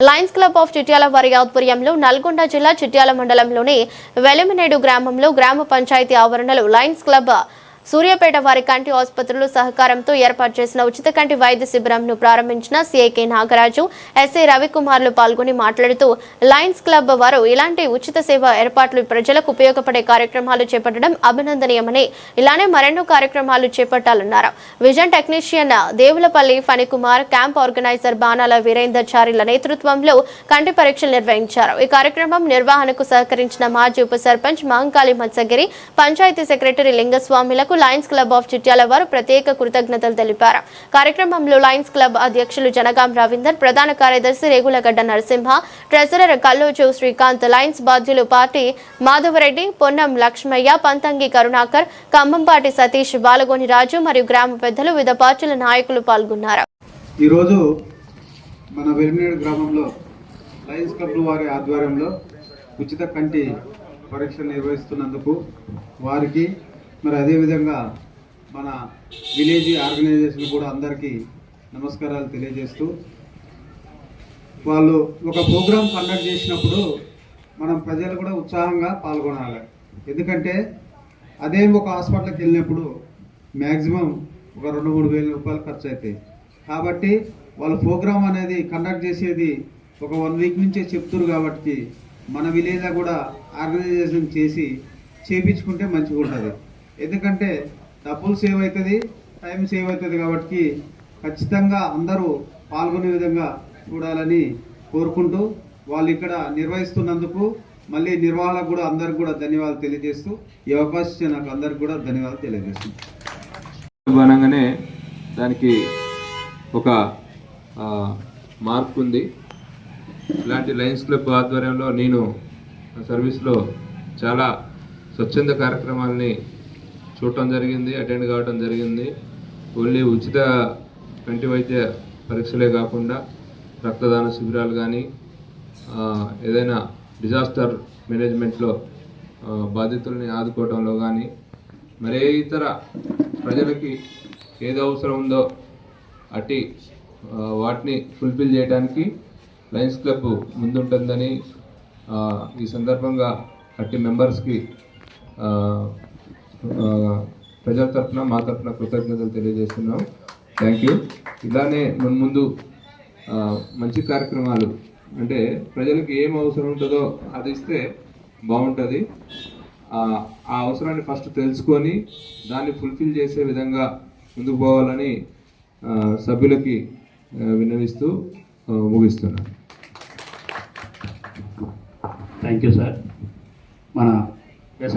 Lions club of Chityal వారి ఆధ్వర్యంలో నల్గొండ జిల్లా చిట్యాల మండలంలోని వెలిమినేడు గ్రామంలో గ్రామ పంచాయతీ ఆవరణలో లయన్స్ క్లబ్ సూర్యాపేట వారి కంటి ఆసుపత్రులు సహకారంతో ఏర్పాటు చేసిన ఉచిత కంటి వైద్య శిబిరంను ప్రారంభించిన సిఐకే నాగరాజు ఎస్ఐ రవికుమార్లు పాల్గొని మాట్లాడుతూ లయన్స్ క్లబ్ వారు ఇలాంటి ఉచిత సేవ ఏర్పాట్లు ప్రజలకు ఉపయోగపడే కార్యక్రమాలు చేపట్టడం అభినందనీయమని ఇలానే మరెన్నో కార్యక్రమాలు చేపట్టాలన్నారు. Vision technician Devulapalli Phanikumar camp organiser Banala Veerender చారిల నేతృత్వంలో కంటి పరీక్షలు నిర్వహించారు. ఈ కార్యక్రమం నిర్వహణకు సహకరించిన మాజీ ఉప సర్పంచ్ మహంకాళి మత్సగిరి పంచాయతీ సెక్రటరీ లింగస్వామిలకు లయన్స్ క్లబ్ ఆఫ్ చిట్యాల వారు ప్రత్యేక కృతజ్ఞతలు తెలిపారు. కార్యక్రమంలో లయన్స్ క్లబ్ అధ్యక్షులు జనగాం రవీందర్ ప్రధాన కార్యదర్శి రేగులగడ్డ నరసింహ ట్రెజరర్ కల్లోచు శ్రీకాంత్ లయన్స్ బాధ్యులు పార్టీ మాధవరెడ్డి పొన్నం లక్ష్మయ్య పంతంగి కరుణాకర్ కంబంపాటి సతీష్ బాలగోని రాజు మరియు గ్రామ పెద్దలు వివిధ పార్టీల నాయకులు పాల్గొన్నారు. ఈరోజు మన వెలిమినేడు గ్రామంలో లయన్స్ క్లబ్ వారి ఆధ్వర్యంలో ఉచిత కంటి పరీక్ష నిర్వహిస్తున్నందుకు వారికి మరి అదేవిధంగా మన విలేజ్ ఆర్గనైజేషన్ కూడా అందరికీ నమస్కారాలు తెలియజేస్తూ వాళ్ళు ఒక ప్రోగ్రాం కండక్ట్ చేసినప్పుడు మనం ప్రజలు కూడా ఉత్సాహంగా పాల్గొనాలి. ఎందుకంటే అదే ఒక హాస్పిటల్కి వెళ్ళినప్పుడు మ్యాక్సిమం ఒక రెండు మూడు వేల రూపాయలు ఖర్చు అవుతాయి కాబట్టి వాళ్ళ ప్రోగ్రాం అనేది కండక్ట్ చేసేది ఒక వన్ వీక్ నుంచే చెప్తున్నారు కాబట్టి మన విలేజ్లో కూడా ఆర్గనైజేషన్ చేసి చేపించుకుంటే మంచిగా ఉంటుంది ఎందుకంటే డబ్బులు సేవ్ అవుతుంది టైం సేవ్ అవుతుంది కాబట్టి ఖచ్చితంగా అందరూ పాల్గొనే విధంగా చూడాలని కోరుకుంటూ వాళ్ళు ఇక్కడ నిర్వహిస్తున్నందుకు మళ్ళీ నిర్వహణకు కూడా అందరికి కూడా ధన్యవాదాలు తెలియజేస్తూ ఈ అవకాశం నాకు అందరికి కూడా ధన్యవాదాలు తెలియజేస్తున్నాను. అనగానే దానికి ఒక మార్క్ ఉంది. ఇలాంటి లయన్స్ క్లబ్ ఆధ్వర్యంలో నేను సర్వీస్లో చాలా స్వచ్ఛంద కార్యక్రమాలని చూడటం జరిగింది అటెండ్ కావడం జరిగింది. ఓన్లీ ఉచిత కంటి వైద్య పరీక్షలే కాకుండా రక్తదాన శిబిరాలు కానీ ఏదైనా డిజాస్టర్ మేనేజ్మెంట్లో బాధితుల్ని ఆదుకోవడంలో కానీ మరే ఇతర ప్రజలకి ఏది అవసరం ఉందో అట్టి వాటిని ఫుల్ఫిల్ చేయడానికి లయన్స్ క్లబ్ ముందుంటుందని ఈ సందర్భంగా అట్టి మెంబర్స్కి ప్రజల తరఫున మా తరఫున కృతజ్ఞతలు తెలియజేస్తున్నాం. థ్యాంక్ యూ ఇలానే మన ముందు మంచి కార్యక్రమాలు అంటే ప్రజలకు ఏం అవసరం ఉంటుందో అది ఇస్తే బాగుంటుంది. ఆ అవసరాన్ని ఫస్ట్ తెలుసుకొని దాన్ని ఫుల్ఫిల్ చేసే విధంగా ముందుకు పోవాలని సభ్యులకి విన్నవిస్తూ ముగిస్తున్నాను. థ్యాంక్ యూ సార్ మన